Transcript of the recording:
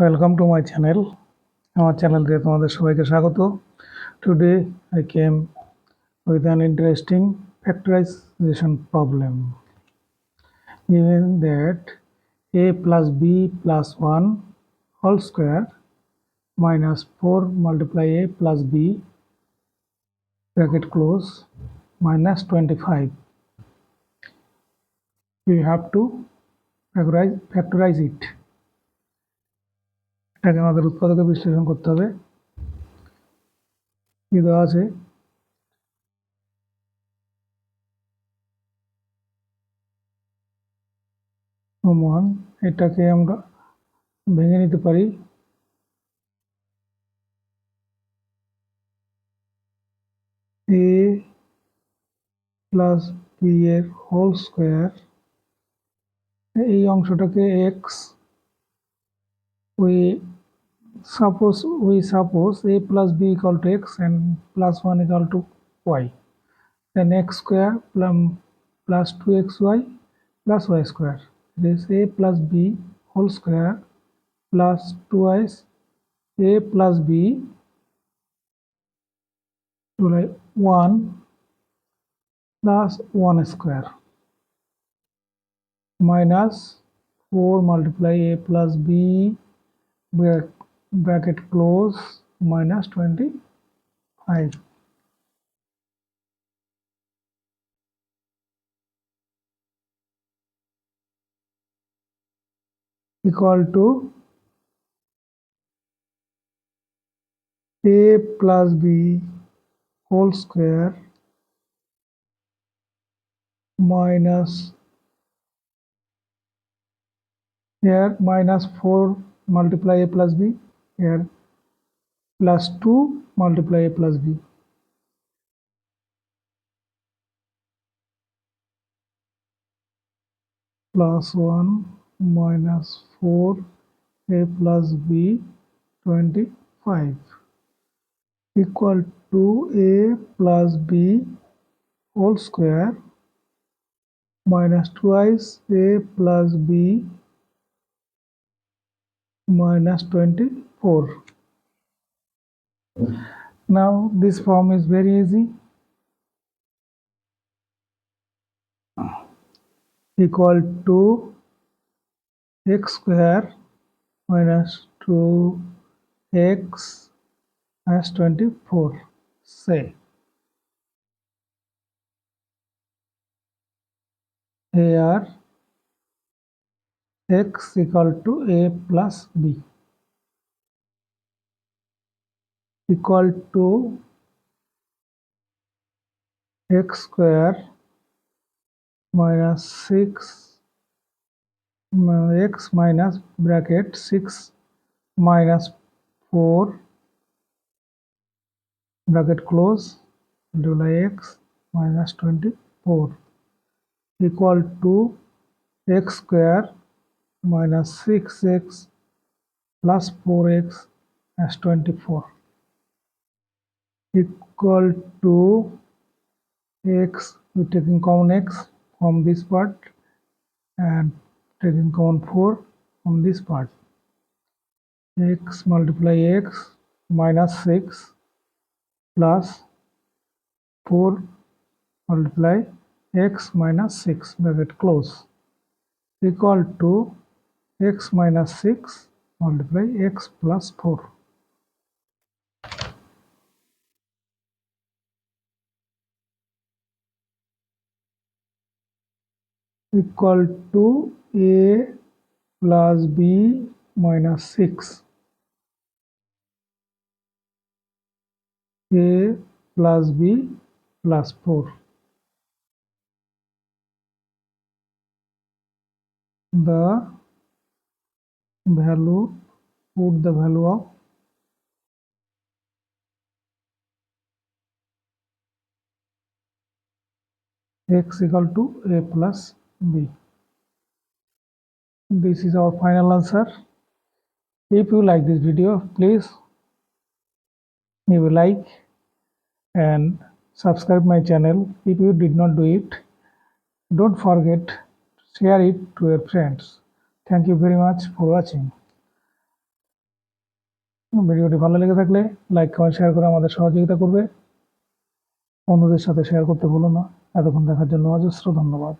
Welcome to my channel আমার channel থেকে তোমাদের সবাইকে স্বাগত today I came with an interesting factorization problem given that a plus b plus 1 whole square minus 4 multiply a plus b bracket close minus 25 we have to factorize, factorize it এটাকে আমাদের উৎপাদকে বিশ্লেষণ করতে হবে। কি দেওয়া আছে? সমান এটাকে আমরা ভেঙে নিতে পারি। এ প্লাস বি এর হোল স্কোয়ার এই অংশটাকে X we suppose we suppose a plus b equal to x and plus 1 equal to y. Then x square plus, plus 2xy plus y square. This a plus b whole square plus 2y a plus b to like 1 plus 1 square. Minus 4 multiply a plus b bracket close minus 25 equal to a plus b whole square minus here minus 4 multiply a plus b here. Plus 2 multiply a plus b. Plus 1 minus 4 a plus b 25 equal to a plus b whole square minus twice a plus b minus 24 now this form is very easy. Equal to x square minus 2x minus 24 say here x equal to a plus b equal to x square minus 6 x minus bracket 6 minus 4 bracket close double x minus 24 equal to x square minus 6x plus 4x as 24 equal to x. We're taking common x from this part and taking common 4 from this part. X multiply x minus 6 plus 4 multiply x minus 6 bracket close. Equal to x minus 6 multiply x plus 4 equal to a plus b minus 6 a plus b plus 4 the value put the value of x equal to a plus b this is our final answer. If you like this video please leave a like and subscribe my channel. If you did not do it don't forget to share it to your friends thank you very much for watching ভিডিওটি ভালো লেগে থাকলে like comment share করে আমাদের সহযোগিতা করবে। অন্যদের সাথে শেয়ার করতে ভুলো না। এতক্ষণ দেখার জন্য অজস্র ধন্যবাদ।